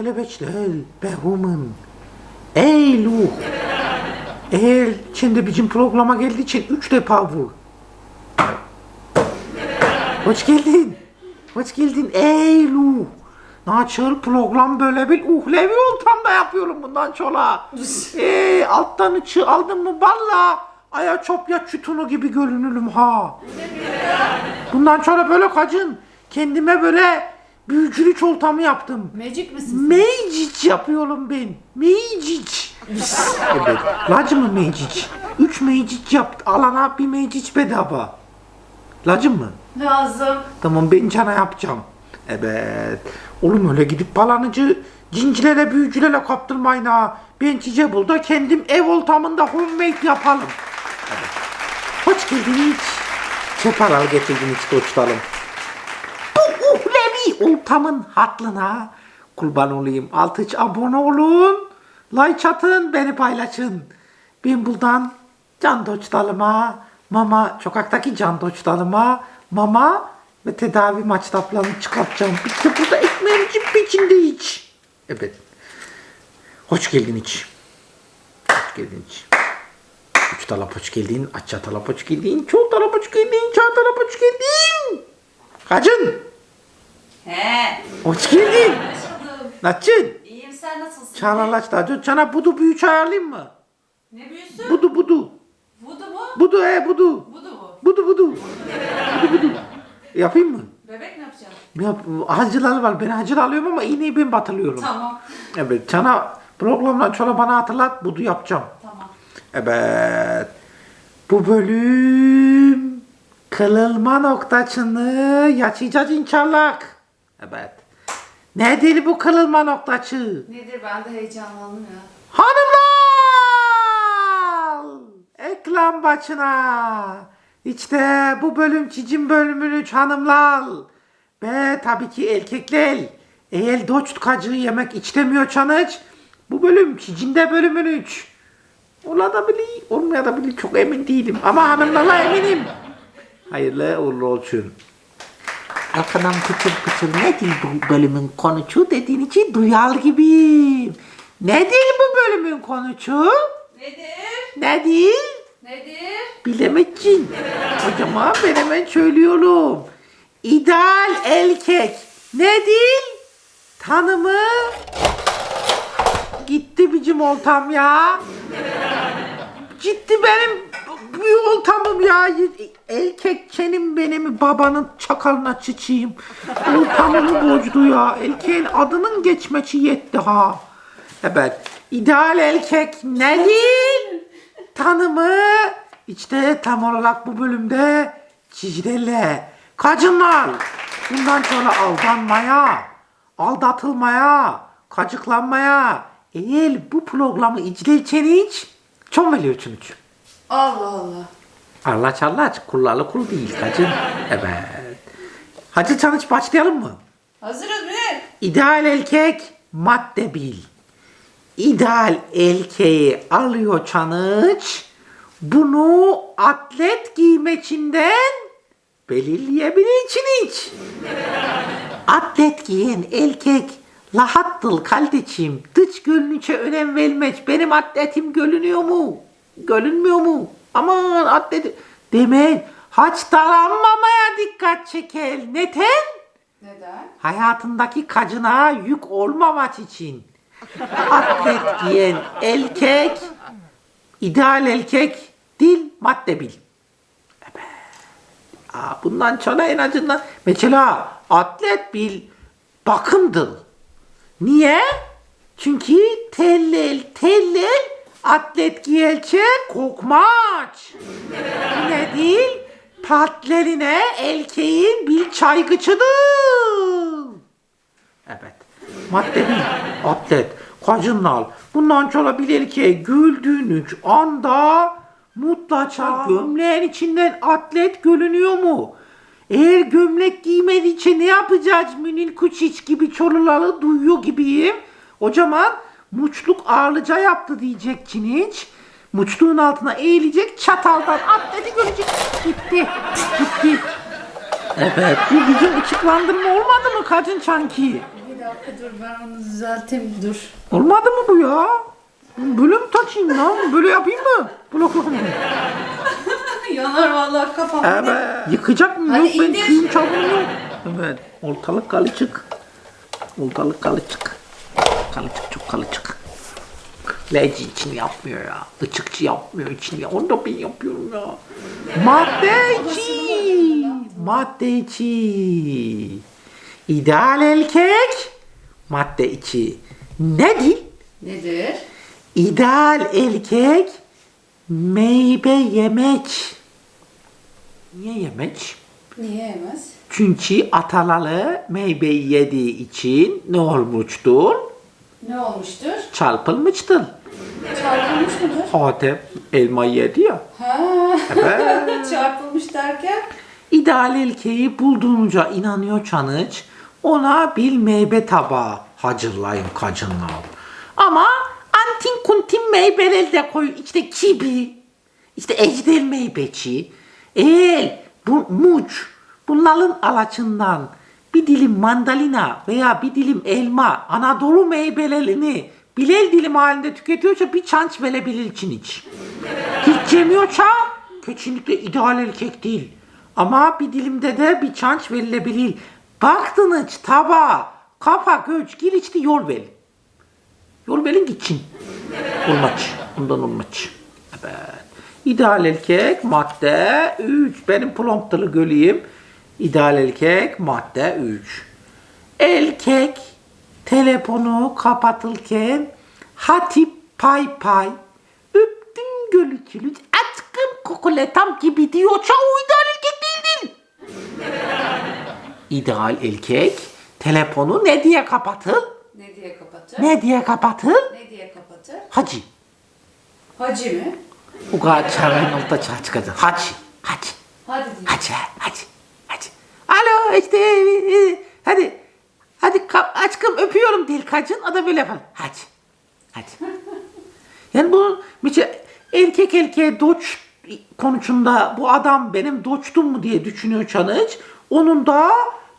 Kelebeçler, behumun. Ey Luh. Eğer şimdi bizim programa geldiği için üç defa vur. Hoş geldin. Hoş geldin ey Luh. Naçıl program böyle bir uhlevi ortamda yapıyorum bundan sonra. Eee alttan içi aldın mı valla aya çopya çütunu gibi görünürüm ha. Bundan sonra böyle kacın. Kendime böyle büyücülük ortamı yaptım. Magic misin? Meycic yapıyorum ben. Meycic. evet. Lacı mı meycic? Üç meycic yap. Alana bir meycic bedava. Lacı mı? Lazım. Tamam ben cana yapacağım. Evet. Oğlum öyle gidip balanıcı cincilere büyücülere kaptırmayın ha. Ben çiçe burada kendim ev ortamında homemade yapalım. Evet. Hoş geldiniz. Çeparal getirdiniz dostlarım. Bu uhlevi ortamın hatlına kurban olayım. Altıç abone olun. Like atın, beni paylaşın. Ben buradan can dostlarıma, mama, sokaktaki can dostlarıma, mama ve tedavi maçtaplarını çıkartacağım. De burada ekmeğimizin peçinde iç. Evet. Hoş geldin iç. Hoş geldin iç. Üç talap hoş geldin, aç talap hoş geldin, çoğu talap hoş geldin, çağ talap hoş geldin. Kacın, He. hoş geldin. Yaşadım. Naçın, İyiyim sen nasılsın? çağlarlaş da. Çana budu büyü çağırayım mı? Ne büyüsün? Budu budu. Vudu mu? Budu he budu. Vudu bu. Budu budu. Budu budu. Yapayım mı? Bebek ne yapacağım? Yap, hacılar var. Ben hacılar alıyorum ama iğneyi ben batılıyorum. Tamam. Evet. Çana programdan sonra bana hatırlat. Budu yapacağım. Tamam. Evet. Bu bölüm kırılma noktasını yaşayacağız inşallah. Evet. Nedir bu kırılma noktası? Nedir ben de heyecanlandım ya. Hanımlar! Ekran başına. İşte bu bölüm çizim bölümünü hanımlar. Ve tabii ki erkekler. Eğer doç kacığı yemek istemiyorsanız bu bölüm çizimde bölümün 3. Olabilir, olmayabilir çok emin değilim. Ama hanımlarla eminim. Hayırlı uğurlu olsun. Arkadan pıtır pıtır nedir bu bölümün konusu dediğin için duyar gibiyim. Nedir bu bölümün konusu? Nedir? Nedir? Nedir? Bilemezsin. O zaman ben hemen söylüyorum. İdeal erkek nedir? Tanımı gitti bizim oltam ya. Ciddi benim bir oltamım ya. Erkek senin benim babanın çakalına çiçeyim. Oltamını bozdu ya. Erkeğin adının geçmesi yetti ha. Evet. İdeal erkek nedir? Tanımı işte tam olarak bu bölümde sizlerle. Kacınlar bundan sonra aldanmaya, aldatılmaya, kacıklanmaya eğer bu programı izlerseniz çok veriyorsunuz. Allah Allah. Allah Allah kullalı kul değil kacın. Evet. Hacı Çanıç başlayalım mı? Hazırız mı? İdeal erkek madde bil. İdeal erkeği alıyor çanıç. Bunu atlet giymecinden belirleyebilir hiç. Atlet giyen erkek rahattır kardeşim. Dış görünüşe önem vermez. Benim atletim görünüyor mu? Görünmüyor mu? Aman atlet... Demek haçtalanmamaya dikkat çeker. Neden? Neden? hayatındaki kacına yük olmamak için atlet giyen erkek ideal erkek dil madde bil. Evet. Aa, bundan sonra en azından mesela atlet bil bakımdır. Niye? Çünkü tellel tellel atlet giyelçe kokmaç. ne değil? Partlerine erkeğin bir çaygıçıdır. Evet. Madde bir. Atlet. Kacınlar. Bundan sonra bir erkeğe güldüğünüz anda mutlaka gömleğin içinden atlet görünüyor mu? Eğer gömlek giymedikçe ne yapacağız Münil Kuçiç gibi çoruları duyuyor gibiyim. O zaman muçluk ağırlıca yaptı diyeceksiniz. Muçluğun altına eğilecek çataldan atleti görecek. Gitti. Gitti. Evet. Bu güzel ışıklandırma olmadı mı Kacın Çanki? Bir dakika dur ben onu düzelteyim dur. Olmadı mı bu ya? Böyle mi taçayım lan? Böyle yapayım mı? Blok? Yanar vallahi kafam. Evet. Yıkacak mı? Hadi Yok ben indir. tüyüm çabuk yok. Evet. Ortalık kalıcık. Ortalık kalıcık. Kalıcık çok kalıcık. Leci için yapmıyor ya. Içikçi yapmıyor için ya. Onu da ben yapıyorum ya. Madde içi. Madde içi. İdeal erkek. Madde içi. Nedir? Nedir? İdeal erkek meyve yemek. Niye yemek? Niye yemez? Çünkü atalalı meyveyi yediği için ne olmuştur? Ne olmuştur? Çarpılmıştır. Çarpılmış mıdır? Adem elmayı yedi ya. Ha. Çarpılmış derken? İdeal erkeği bulduğunca inanıyor Çanıç. Ona bir meyve tabağı hazırlayın kacınlar. Ama antin kuntin meyveler de koy. İşte kibi, işte ejder meyveci, el, bu, muç. Bunların alaçından bir dilim mandalina veya bir dilim elma Anadolu meyvelerini birer dilim halinde tüketiyorsa bir çanç verebilir için iç. Hiç yemiyorsa kesinlikle ideal erkek değil. Ama bir dilimde de bir çanç verilebilir. Baktınız tabağa, kafa, göç, gir içti yol verin. Yol verin gitsin. Olmaç. Ondan olmaç. Evet. İdeal erkek madde 3. Benim prompter'ı göreyim. İdeal erkek madde 3. Erkek telefonu kapatırken hatip pay pay öptüm gölüçülüz atkım kokoletam gibi diyor. Çav ideal erkek değildin. İdeal erkek telefonu ne diye kapatır? Ne diye kapatır? Ne diye kapatır? Ne diye kapatır? Hacı. Hacı mı? Bu kadar çağırın orta çağ çıkacak. Hacı. Hacı. Hadi. Hacı. Hacı. Hacı. Alo işte e, e, hadi. Hadi ka- aşkım öpüyorum değil kacın. O da böyle yapalım. Hadi. Hadi. yani bu mesela erkek erkeğe doç konusunda bu adam benim doçtum mu diye düşünüyor Çanıç. Onun da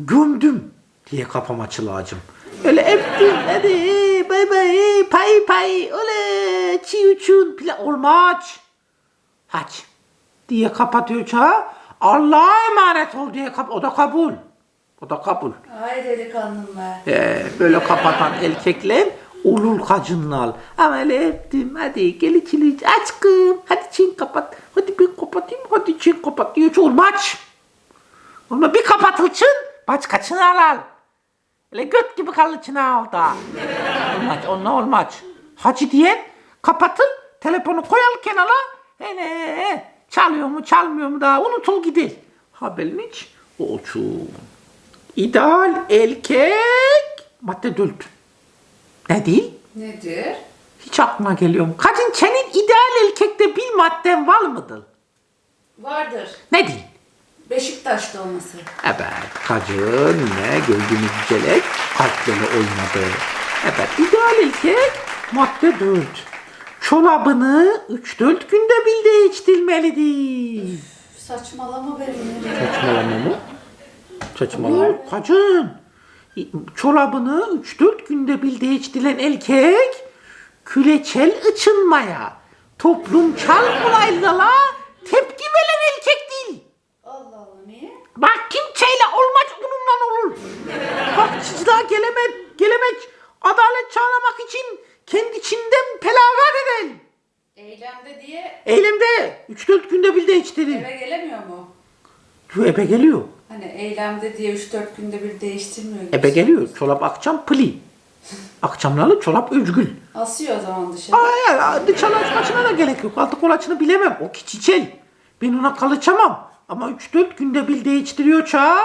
gömdüm diye kafam açılacım. Öyle öptüm hadi bay bay pay pay öyle çiğ uçun pla olmaz. Haç diye kapatıyor çağı. Allah'a emanet ol diye o da kabul. O da kabul. Ay delikanlım be. Ee, böyle kapatan erkekler ulul kacınlar. Ama öyle öptüm hadi gel içili aşkım hadi çin kapat. Hadi ben kapatayım hadi çin kapat diyor çoğul maç. Olma bir kapatılçın maç kaçını alal. Öyle göt gibi kalıçını al da. Olmaz onunla olmaz. Hacı diyen kapatın telefonu koyal kenara. Hele çalıyor mu çalmıyor mu daha unutul gider. Haberin hiç olsun. İdeal erkek madde dört. Ne değil? Nedir? Hiç aklıma geliyor mu? Kadın senin ideal erkekte bir madden var mıdır? Vardır. Ne değil? Beşiktaş'ta olması. Evet, kacın yine gördüğünüz güzelek kalpleri oynadı. Evet, ideal erkek madde 4. Çorabını 3-4 günde bir değiştirmelidir. Saçmalama benimle. Saçmalama mı? Saçmalama. Kacın. Çorabını 3-4 günde bir değiştiren erkek küreçel ıçınmaya, toplumsal olaylara tepki veren erkek değil. Allah Allah niye? Bak kimseyle olmaz onunla olur. Bak gelemez, gelemez. Adalet sağlamak için kendi içinden felagat eden. Eylemde diye Eylemde 3-4 günde bir değiştirin. eve gelemiyor mu? Ebe geliyor. Hani eylemde diye 3-4 günde bir değiştirmiyor. Ebe geliyor. Çorap akşam pli. Akşamları çorap özgül. Asıyor o zaman dışarı. Ay, ay, dışarı açmasına da gerek yok. Altı kolaçını bilemem. O çiçel. Ben ona kalıçamam. Ama 3-4 günde bir değiştiriyor çağı.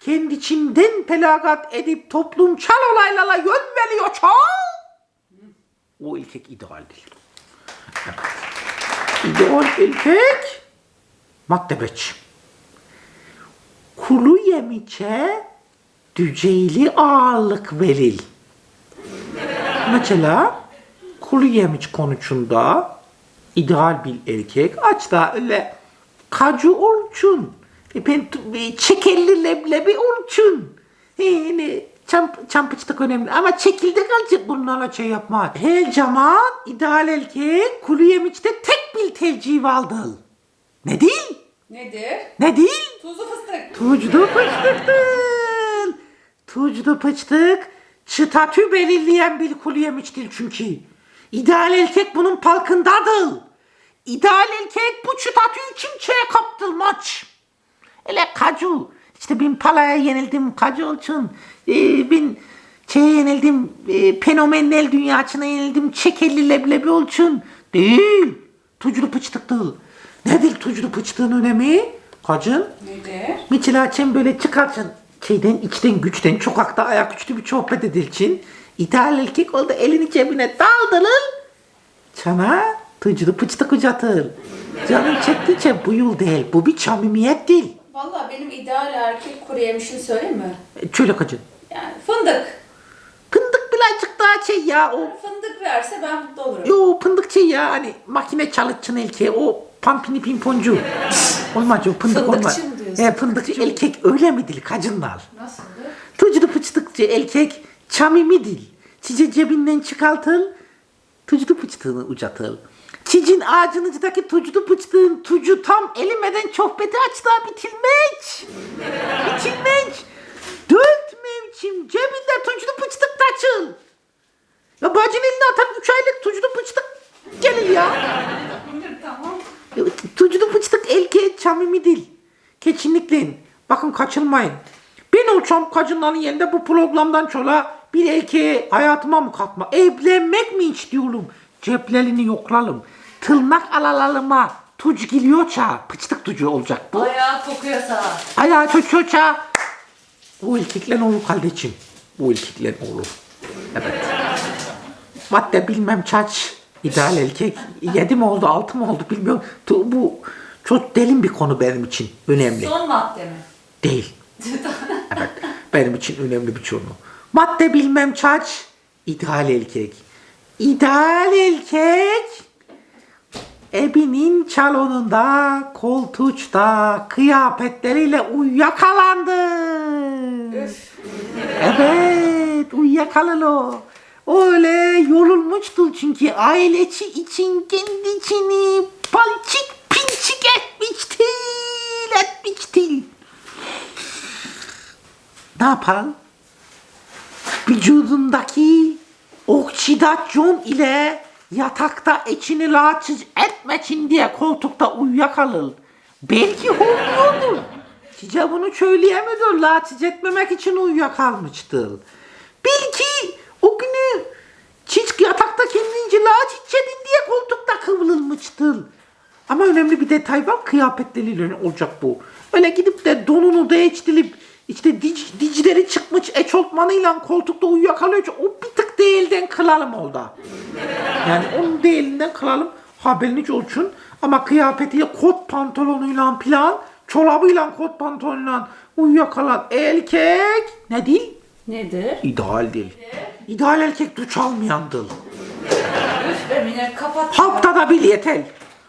Kendi içinden felagat edip toplumsal olaylara yön veriyor çağı. O erkek ideal değil. Evet. İdeal erkek madde beş. Kulu yemiçe düzeyli ağırlık verir. Mesela kuru yemiş konusunda ideal bir erkek aç da öyle kacı olçun. E ben t- e, çekelli leblebi olçun. Yani Çamp, çampıçlık önemli ama çekirdek alacak bunlarla şey yapma. Her zaman ideal erkek kuru yemişte tek bir tercih vardır. Ne değil? Nedir? Ne değil? Tuzlu fıstık. Tucdu pıçtıktır. Tucdu pıçtık statü belirleyen bir kuru yemiştir çünkü. İdeal erkek bunun farkındadır. İdeal erkek bu statüyü kimseye kaptırmaz. Hele kacu. İşte ben palaya yenildim kacu için. Ee, ben şeye yenildim. E, fenomenel dünyasına yenildim. Çekelli leblebi için. Değil. Tuclu pıçtıktır. Nedir tuclu pıçtığın önemi? Kacın. Nedir? Mesela sen böyle çıkarsın şeyden içten güçten sokakta ayaküstü bir sohbet edilsin. İdeal erkek oldu elini cebine daldırır. Sana tıcılı pıçtık uzatır. Canın çektikçe bu yıl değil. Bu bir samimiyet değil. Valla benim ideal erkek kuru yemişini söyleyeyim mi? E, Şöyle kacın. Yani fındık. Fındık birazcık daha şey ya o. Fındık verse ben mutlu olurum. Yo fındık şey ya hani makine çalışçın erkeği o pampini pimponcu. olmaz o fındık Fındıkçı olmaz. mı diyorsun? E, fındıkçı erkek öyle midir kacınlar? Nasıldı? Tuculu pıçtıkçı erkek çamimi dil. Çiçe cebinden çıkartır, tuculu pıçtığını ucatır. Çicin ağacınızdaki tuculu pıçtığın tucu tam elimeden çohbeti açtığa bitilmek. bitilmek. Dört mevçim cebinde tuculu pıçtık taçıl. Ya bacın eline atar üç aylık tuculu pıçtık gelir ya. tamam. Tuculu fıçtık erkeğe çamimi değil. Kesinlikle. Bakın kaçırmayın. Ben olsam kacınların yerinde bu programdan çola bir erkeğe hayatıma mı katma? Evlenmek mi istiyorum? Ceplerini yoklalım. Tırnak alalarıma tuc geliyorsa pıçtık tucu olacak bu. Ayağı kokuyorsa. Ayağı çoçoça. O erkekler olur kardeşim. O erkekler olur. Evet. Madde bilmem kaç. İdeal erkek. Yedi mi oldu, altı mı oldu bilmiyorum. Bu çok derin bir konu benim için. Önemli. Son madde mi? Değil. Evet. Benim için önemli bir konu. Madde bilmem kaç. İdeal erkek. İdeal erkek. Ebinin çalonunda, koltuçta, kıyafetleriyle uyuyakalandı. Evet, uyuyakalan o. Öyle yorulmuştur çünkü ailesi için kendisini palçik pinçik etmiştir, etmiştir. Ne yapalım? Vücudundaki oksidasyon ile yatakta içini rahatsız etmesin diye koltukta uyuyakalır. Belki horluyordur. Size bunu söyleyemiyor. Rahatsız etmemek için uyuyakalmıştır. Belki o günü siz yatakta kendince rahatsız edin diye koltukta kıvrılmıştır. Ama önemli bir detay var. Kıyafetleriyle olacak bu. Öyle gidip de donunu değiştirip işte dic, dicileri çıkmış eçofmanıyla koltukta uyuyakalıyor. O bir tık değilden kılalım orada. Yani onun değilinden kılalım. Haberiniz olsun. Ama kıyafetiyle kot pantolonuyla plan, çorabıyla kot pantolonuyla uyuyakalan erkek ne değil? Nedir? İdeal değil. İdeal erkek duş almayandır. Üf kapat. Haftada bir yeter.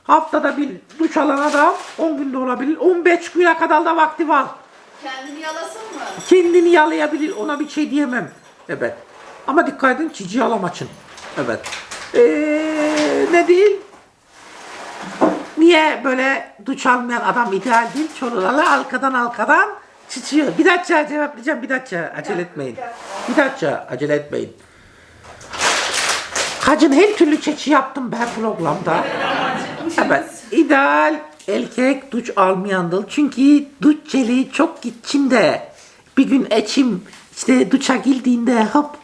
Haftada bir duş alan adam 10 günde olabilir. 15 güne kadar da vakti var. Kendini yalasın mı? Kendini yalayabilir. Ona bir şey diyemem. Evet. Ama dikkat edin çiğ alamaçın. Evet. Ee, ne değil? Niye böyle duş almayan adam ideal değil? Çorularla arkadan arkadan çiçiyor. Bir dakika cevaplayacağım. Bir dakika. Acele etmeyin. Bir dakika. Acele etmeyin. Kacın her türlü çeçi yaptım ben programda. Evet. İdeal erkek duş almayandır. Çünkü duş jeli çok gitçinde. Bir gün eçim işte duşa girdiğinde hop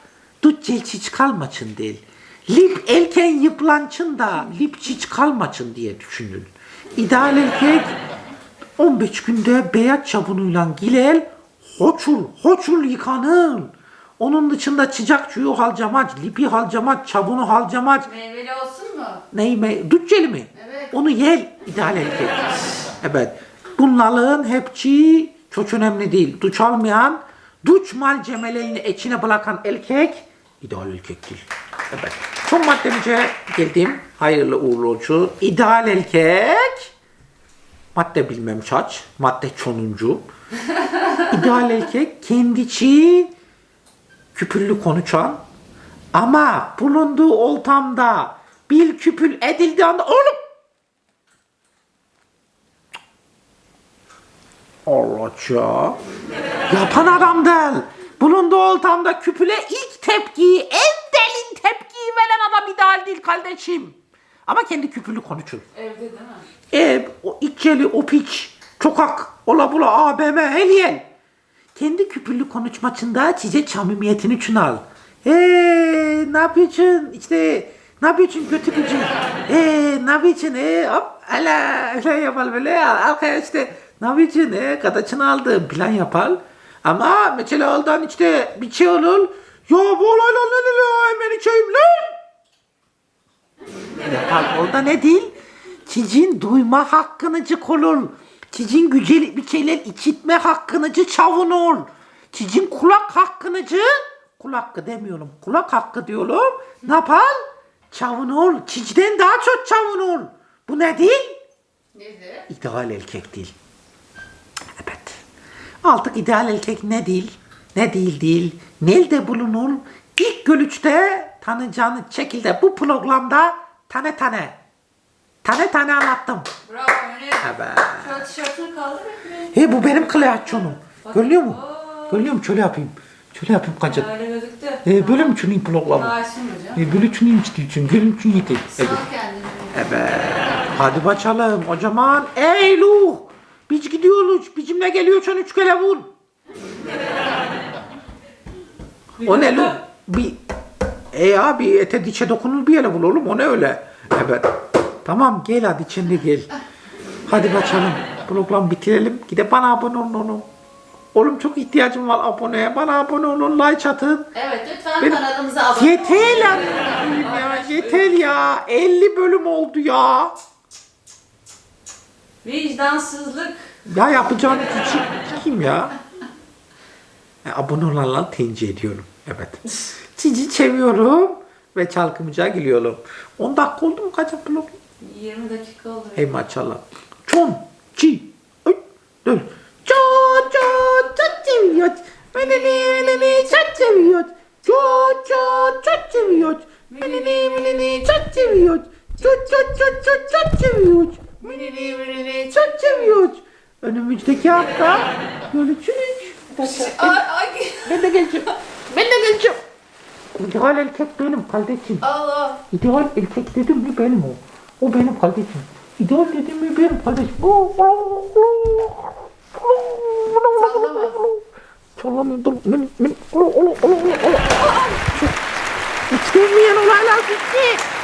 hiç kalmaçın değil. Lip erken yıplançın da lip hiç kalmaçın diye düşünün. İdeal erkek 15 günde beyaz sabunuyla gilel hoçul hoçul yıkanın. Onun dışında çiçek suyu halcamaç, lipi halcamaç, çabunu halcamaç, Meyveli olsun mu? Ney mi? Duç jeli mi? Evet. Onu yel ideal erkek. Evet. Bunların hepsi çok önemli değil. Duç almayan, duç malzemelerini içine bırakan erkek ideal erkektir. Evet. Son maddemize geldim. Hayırlı uğurlu olsun. İdeal erkek madde bilmem saç, madde çonuncu. İdeal erkek kendisi küpüllü konuşan ama bulunduğu oltamda bir küpül edildiği anda oğlum Allah ya. Yapan adam değil. Bulunduğu oltamda küpüle ilk tepkiyi, en delin tepkiyi veren adam ideal değil kardeşim. Ama kendi küpülü konuşur. Evde değil mi? Ev, o içeli, o piç, sokak, ola bula, ABM, her yer. Kendi küpürlü konuşmacında size samimiyetini çınar. Eee ne yapıyorsun? İşte ne yapıyorsun kötü gücü? Eee ne yapıyorsun? Eee hop ala öyle yapar böyle arkaya işte ne yapıyorsun? Eee kadaçını aldım plan yapar. Ama mesela oradan işte bir şey olur. Ya bu olaylar ne ne ne hemen içeyim lan. Yapar orada ne değil? Sizin duyma hakkınızı kolur. Sizin güzel bir şeyler içitme hakkınızı çavunur. Sizin kulak hakkınızı, kulak hakkı demiyorum, kulak hakkı diyorum. Ne yapar? Çavunur. Sizden daha çok çavunur. Bu ne değil? Nedir? İdeal erkek değil. Artık ideal erkek ne değil? Ne değil değil. Nerede bulunur? İlk görüşte tanıyacağınız şekilde bu programda tane tane tane tane anlattım. Bravo öyle. Evet. Şöyle tişörtünü kaldır. He bu benim klaçyonum. Görüyor musun? Görüyor musun? Şöyle yapayım. Şöyle yapayım kaçın. Öyle gözüktü. E, böyle mi çunayım programı? Daha açılmayacağım. E, böyle istiyorsun. Gelin çun yeter. Sal Evet. kendini. Evet. Hadi bakalım. O zaman ey Luh. Biz gidiyoruz. Bizimle geliyorsan üç kere vur. O ne Luh? Bir... E abi ete dişe dokunur bir yere vur oğlum. O ne öyle? Evet. Tamam gel hadi içinde gel. Hadi bakalım. Program bitirelim. Gide bana abone olun oğlum. Oğlum çok ihtiyacım var aboneye. Bana abone olun. Like atın. Evet lütfen Benim- kanalımıza abone olun. Yeter lan. ya. Yeter ya. 50 bölüm oldu ya. Vicdansızlık. Ya yapacağım için kim ya? E, abone olanları tenzih ediyorum. Evet. Sizi seviyorum ve çalkımıca gülüyorum. 10 dakika oldu mu kaç blok? 20 dakika oldu. Hey maşallah. Çon, çi, ay, dur. Çon, çon, çok seviyor. Beni, beni, çok seviyor. Çon, çon, çok seviyor. Beni, beni, çok seviyor. Çon, çon, çon, çon, çok seviyor. Beni, seviyor. Önümüzdeki hafta görüşürüz. Ay ay. Ben de geleceğim. Ben de geleceğim. İdeal erkek benim kardeşim. Allah. İdeal erkek dedim mi benim o. O benim kardeşim. İdeal dedim mi benim kardeşim. Oh, Sallama. Çalamıyorum dur. Benim, benim. İstenmeyen olaylar bitti.